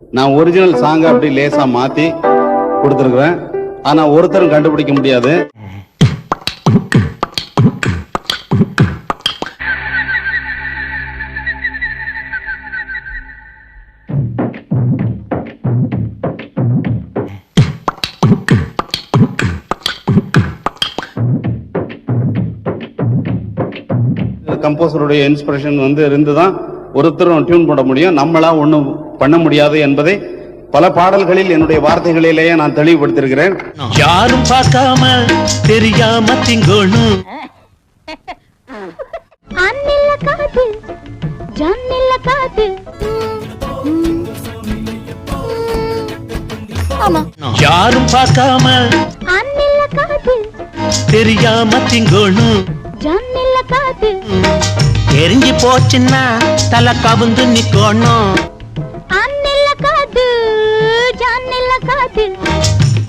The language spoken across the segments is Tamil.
நான் ஒரிஜினல் சாங்க அப்படி லேசா மாத்தி கொடுத்துருக்குறேன். ஆனா ஒருத்தரும் கண்டுபிடிக்க முடியாது. கம்போசருடைய இன்ஸ்பிரேஷன் வந்து இருந்துதான் ஒருத்தரும் டியூன் பண்ண முடியும். நம்மளா ஒன்றும் பண்ண முடியாது என்பதை பல பாடல்களில் என்னுடைய வார்த்தைகளிலேயே நான் தெளிவுபடுத்தியிருக்கிறேன். யாரும் பார்க்காம தெரியாம திங்கோணும். ஜன்னில்ல யாரும் பார்க்காம அன்னில்ல காது தெரியாம திங்கோணும். ஜன்னில்ல காது. தெரிஞ்சு போச்சுன்னா தலை கவுந்து நிக்கணும். ஜன்னில்ல காது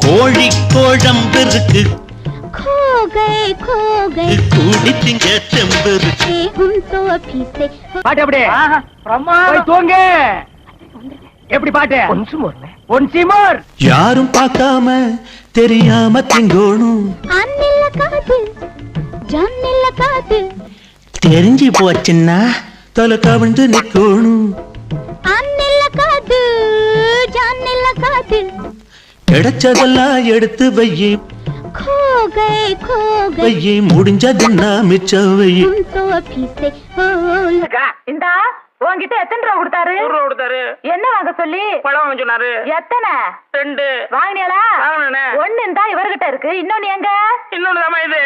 கோழி கோழம்பு இருக்கு खो गए खो गए கூடி திங்க தெம்பு இருக்கு थे हम तो अभी से பாட்டு எப்படி போய் தூங்க எப்படி பாட்டு ஒன்சி மோர் யாரும் பார்க்காம தெரியாம திங்கோணும் அன்னில்ல காது ஜன்னில்ல காது தெரிஞ்சு போச்சுன்னா தலை கவிழ்ந்து நிக்கணும் அன்னில்ல காது ஜன்னில்ல காது கிடைச்சதெல்லாம் எடுத்து வையி. வையி முடிஞ்சதுன்னா மிச்சம் வையி. இந்தா உங்ககிட்ட எத்தனை ரூபா கொடுத்தாரு? ஒரு ரூபா கொடுத்தாரு. என்ன வாங்க சொல்லி? பழம் வாங்க சொன்னாரு. எத்தனை? ரெண்டு. வாங்கினீங்களா ஒண்ணு இந்தா இவர்கிட்ட இருக்கு. இன்னொன்னு எங்க? இன்னொன்னு இது.